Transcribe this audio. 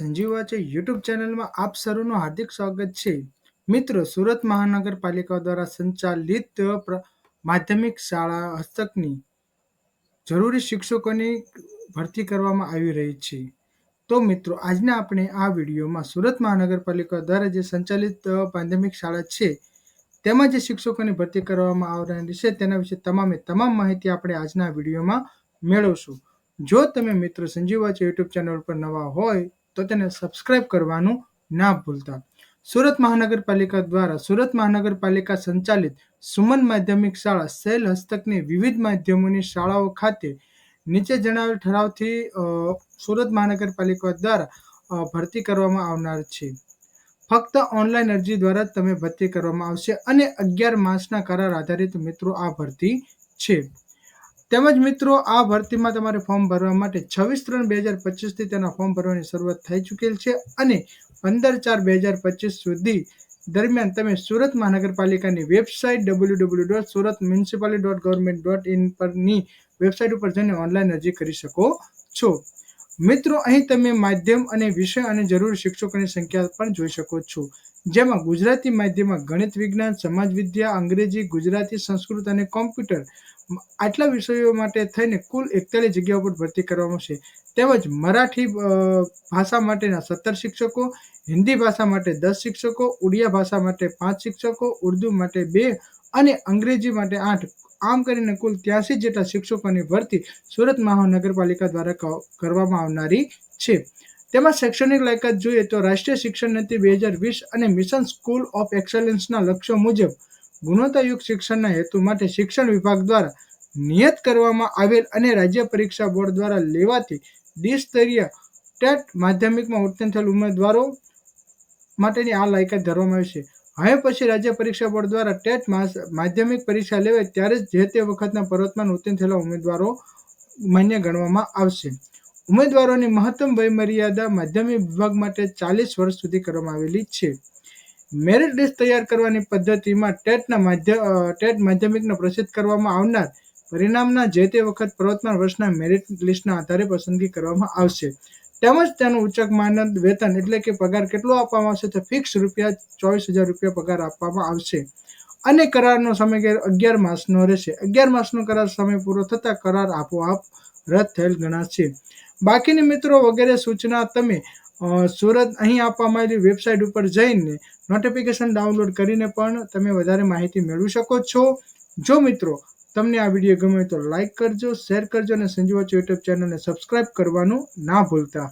Sanjeev વાચે YouTube ચેનલમાં આપ સર્વનું હાર્દિક સ્વાગત છે. મિત્રો, સુરત મહાનગરપાલિકા દ્વારા સંચાલિત માધ્યમિક શાળા હસ્તકની જરૂરી શિક્ષકોની ભરતી કરવામાં આવી રહી છે. તો મિત્રો, આજના આપણે આ વિડીયોમાં સુરત મહાનગરપાલિકા દ્વારા જે સંચાલિત માધ્યમિક શાળા છે, તેમાં જે શિક્ષકોની ભરતી કરવામાં આવનારી છે, તેના વિશે તમામે તમામ માહિતી આપણે આજના વિડીયોમાં મેળવશું. જો તમે મિત્રો સંજીવ વાચ યુટ્યુબ ચેનલ પર નવા હોય તો તેને સબસ્ક્રાઇબ કરવાનું ના ભૂલતા. સુરત મહાનગરપાલિકા દ્વારા સુરત મહાનગરપાલિકા સંચાલિત સુમન માધ્યમિક શાળા સેલ હસ્તકની વિવિધ માધ્યમોની શાળાઓ ખાતે નીચે જણાવેલ ઠરાવથી સુરત મહાનગરપાલિકા દ્વારા ભરતી કરવામાં આવનાર છે. ફક્ત ઓનલાઈન અરજી દ્વારા તમે ભરતી કરવામાં આવશે અને અગિયાર માસના કરાર આધારિત મિત્રો આ ભરતી છે. તેમજ મિત્રો, આ ભરતીમાં તમારે ફોર્મ ભરવા માટે છવ્વીસ ત્રણ બે હજાર પચીસથી તેના ફોર્મ ભરવાની શરૂઆત થઈ ચૂકેલ છે અને પંદર ચાર બે હજાર પચીસ સુધી દરમિયાન તમે સુરત મહાનગરપાલિકાની website W W dot Surat municipality dot government dot in પરની વેબસાઇટ ઉપર જઈને ઓનલાઈન અરજી કરી શકો છો. મિત્રો, અહીં તમે માધ્યમ અને વિષય અને જરૂરી શિક્ષકોની સંખ્યા પણ જોઈ શકો છો. જેમાં ગુજરાતી માધ્યમમાં ગણિત, વિજ્ઞાન, સમાજ, વિદ્યા, અંગ્રેજી, ગુજરાતી, સંસ્કૃત અને કોમ્પ્યુટર આટલા વિષયો માટે થઈને કુલ એકતાલીસ જગ્યાઓ પર ભરતી કરવામાં આવશે. તેમજ મરાઠી ભાષા માટેના સત્તર શિક્ષકો, હિન્દી ભાષા માટે દસ શિક્ષકો, ઉડિયા ભાષા માટે પાંચ શિક્ષકો, ઉર્દુ માટે બે અને અંગ્રેજી માટે આઠ. આમ કરીને કુલ ત્યાસી જેટલા શિક્ષકોની ભરતી સુરત મહાનગરપાલિકા દ્વારા કરવામાં આવનારી છે. તેમાં શૈક્ષણિક લાયકાત જોઈએ તો રાષ્ટ્રીય શિક્ષણ નીતિ બે હજાર વીસ અને મિશન સ્કૂલ ઓફ એક્સલન્સના લક્ષ્યો મુજબ ગુણવત્તાયુક્ત શિક્ષણના હેતુ માટે શિક્ષણ વિભાગ દ્વારા નિયત કરવામાં આવેલ અને રાજ્ય પરીક્ષા બોર્ડ દ્વારા લેવાતી દ્વિસ્તરીય ટેટ માધ્યમિકમાં ઉત્તીર્ણ થયેલ ઉમેદવારો માટેની આ લાયકાત ધરવામાં આવી છે. હવે પછી રાજ્ય પરીક્ષા બોર્ડ દ્વારા ટેટ માધ્યમિક પરીક્ષા લેવાય ત્યારે જ જે તે વખતના પર્વતમાન ઉત્તીર્ણ થયેલા ઉમેદવારો માન્ય ગણવામાં આવશે. ઉમેદવારોની મહત્તમ વયમર્યાદા માધ્યમિક વિભાગ માટે ચાલીસ વર્ષ સુધી કરવામાં આવેલી છે. મેરિટ લિસ્ટ તૈયાર કરવાની પદ્ધતિમાં ટેટના માધ્ય ટેટ માધ્યમિકને પ્રસિદ્ધ કરવામાં આવનાર પરિણામના જે તે વખત પ્રવર્તમાન વર્ષના મેરિટ લિસ્ટના આધારે પસંદગી કરવામાં આવશે. તેમજ તેનું ઉચ્ચક માનદ વેતન એટલે કે પગાર કેટલો આપવામાં આવશે તો ફિક્સ રૂપિયા ચોવીસ હજાર રૂપિયા પગાર આપવામાં આવશે. અને કરારનો સમય અગિયાર માસનો રહેશે. અગિયાર માસનો કરાર સમય પૂરો થતાં કરાર આપોઆપ રદ થયેલ ગણાશે. બાકીની મિત્રો વગેરે સૂચના તમે સુરત અહીં આપવામાં આવેલી વેબસાઇટ ઉપર જઈને નોટિફિકેશન ડાઉનલોડ કરીને પણ તમે વધારે માહિતી મેળવી શકો છો. જો મિત્રો તમને આ વીડિયો ગમે તો લાઇક કરજો શેર કરજો અને સંજીવ યુટ્યુબ ચેનલને સબસ્ક્રાઇબ કરવાનું ના ભૂલતા.